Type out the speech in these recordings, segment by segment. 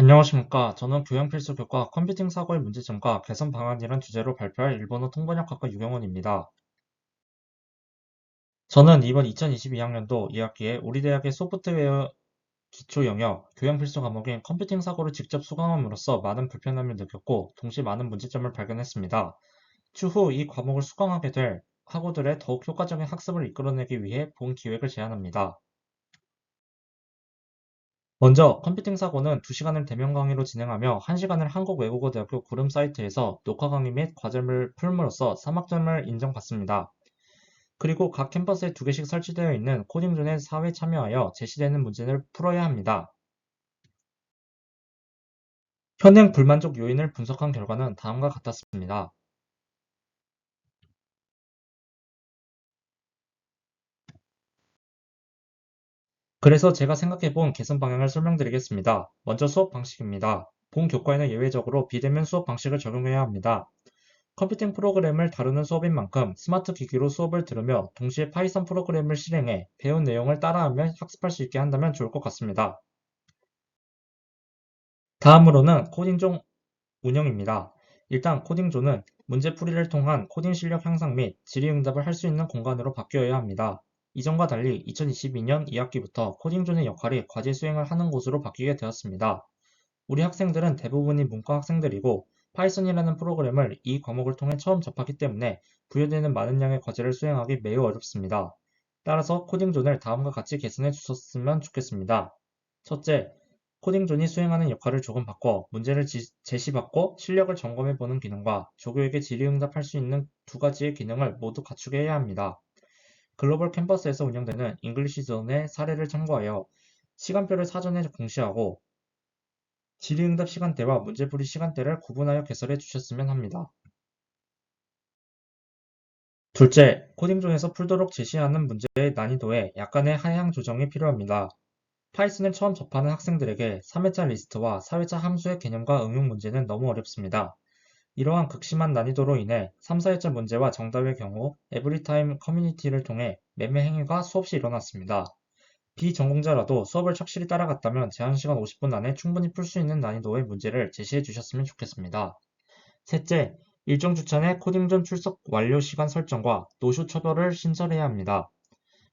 안녕하십니까. 저는 교양필수 교과 컴퓨팅 사고의 문제점과 개선 방안이란 주제로 발표할 일본어 통번역학과 유경원입니다. 저는 이번 2022학년도 2학기에 우리 대학의 소프트웨어 기초 영역 교양필수 과목인 컴퓨팅 사고를 직접 수강함으로써 많은 불편함을 느꼈고 동시에 많은 문제점을 발견했습니다. 추후 이 과목을 수강하게 될 학우들의 더욱 효과적인 학습을 이끌어내기 위해 본 기획을 제안합니다. 먼저 컴퓨팅 사고는 2시간을 대면 강의로 진행하며 1시간을 한국외국어대학교 구름 사이트에서 녹화 강의 및 과제를 풀므로써 3학점을 인정받습니다. 그리고 각 캠퍼스에 2개씩 설치되어 있는 코딩존에 4회 참여하여 제시되는 문제를 풀어야 합니다. 현행 불만족 요인을 분석한 결과는 다음과 같았습니다. 그래서 제가 생각해본 개선 방향을 설명드리겠습니다. 먼저 수업 방식입니다. 본 교과에는 예외적으로 비대면 수업 방식을 적용해야 합니다. 컴퓨팅 프로그램을 다루는 수업인 만큼 스마트 기기로 수업을 들으며 동시에 파이썬 프로그램을 실행해 배운 내용을 따라하며 학습할 수 있게 한다면 좋을 것 같습니다. 다음으로는 코딩존 운영입니다. 일단 코딩존은 문제풀이를 통한 코딩 실력 향상 및 질의응답을 할 수 있는 공간으로 바뀌어야 합니다. 이전과 달리 2022년 2학기부터 코딩존의 역할이 과제 수행을 하는 곳으로 바뀌게 되었습니다. 우리 학생들은 대부분이 문과 학생들이고 파이썬이라는 프로그램을 이 과목을 통해 처음 접하기 때문에 부여되는 많은 양의 과제를 수행하기 매우 어렵습니다. 따라서 코딩존을 다음과 같이 개선해 주셨으면 좋겠습니다. 첫째, 코딩존이 수행하는 역할을 조금 바꿔 문제를 제시받고 실력을 점검해 보는 기능과 조교에게 질의응답할 수 있는 두 가지의 기능을 모두 갖추게 해야 합니다. 글로벌 캠퍼스에서 운영되는 잉글리시존의 사례를 참고하여 시간표를 사전에 공시하고 질의응답 시간대와 문제풀이 시간대를 구분하여 개설해 주셨으면 합니다. 둘째, 코딩존에서 풀도록 제시하는 문제의 난이도에 약간의 하향 조정이 필요합니다. 파이썬을 처음 접하는 학생들에게 3회차 리스트와 4회차 함수의 개념과 응용 문제는 너무 어렵습니다. 이러한 극심한 난이도로 인해 3, 4회차 문제와 정답의 경우 에브리타임 커뮤니티를 통해 매매 행위가 수없이 일어났습니다. 비전공자라도 수업을 착실히 따라갔다면 제한시간 50분 안에 충분히 풀 수 있는 난이도의 문제를 제시해 주셨으면 좋겠습니다. 셋째, 일정 주차 내 코딩 존 출석 완료 시간 설정과 노쇼 처벌을 신설해야 합니다.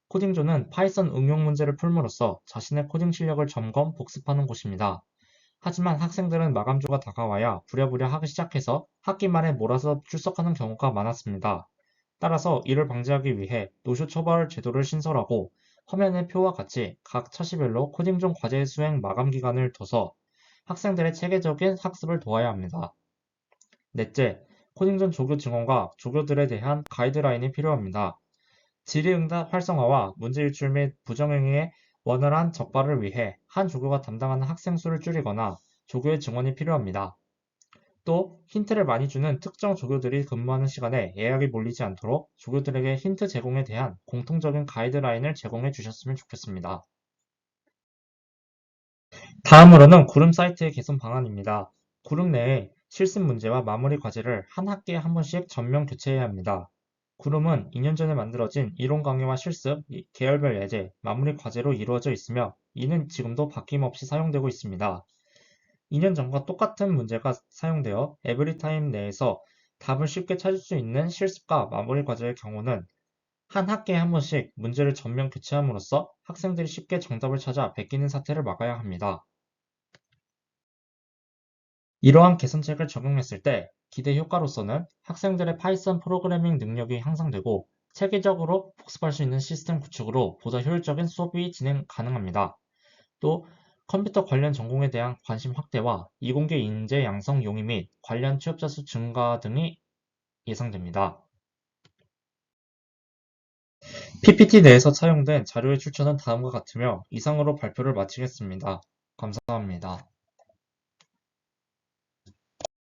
코딩존은 파이썬 응용 문제를 풀므로써 자신의 코딩 실력을 점검, 복습하는 곳입니다. 하지만 학생들은 마감주가 다가와야 부랴부랴 하기 시작해서 학기 말에 몰아서 출석하는 경우가 많았습니다. 따라서 이를 방지하기 위해 노쇼 처벌 제도를 신설하고 화면의 표와 같이 각 차시별로 코딩 중 과제 수행 마감 기간을 둬서 학생들의 체계적인 학습을 도와야 합니다. 넷째, 코딩 전 조교 증언과 조교들에 대한 가이드라인이 필요합니다. 질의응답 활성화와 문제 유출 및 부정행위의 원활한 적발을 위해 한 조교가 담당하는 학생 수를 줄이거나 조교의 증언이 필요합니다. 또 힌트를 많이 주는 특정 조교들이 근무하는 시간에 예약이 몰리지 않도록 조교들에게 힌트 제공에 대한 공통적인 가이드라인을 제공해 주셨으면 좋겠습니다. 다음으로는 구름 사이트의 개선 방안입니다. 구름 내에 실습 문제와 마무리 과제를 한 학기에 한 번씩 전면 교체해야 합니다. 구름은 2년 전에 만들어진 이론 강의와 실습, 계열별 예제, 마무리 과제로 이루어져 있으며 이는 지금도 바뀜없이 사용되고 있습니다. 2년 전과 똑같은 문제가 사용되어 에브리타임 내에서 답을 쉽게 찾을 수 있는 실습과 마무리 과제의 경우는 한 학기에 한 번씩 문제를 전면 교체함으로써 학생들이 쉽게 정답을 찾아 베끼는 사태를 막아야 합니다. 이러한 개선책을 적용했을 때 기대 효과로서는 학생들의 파이썬 프로그래밍 능력이 향상되고 체계적으로 복습할 수 있는 시스템 구축으로 보다 효율적인 수업이 진행 가능합니다. 또 컴퓨터 관련 전공에 대한 관심 확대와 이공계 인재 양성 용의 및 관련 취업자 수 증가 등이 예상됩니다. PPT 내에서 사용된 자료의 출처는 다음과 같으며 이상으로 발표를 마치겠습니다. 감사합니다.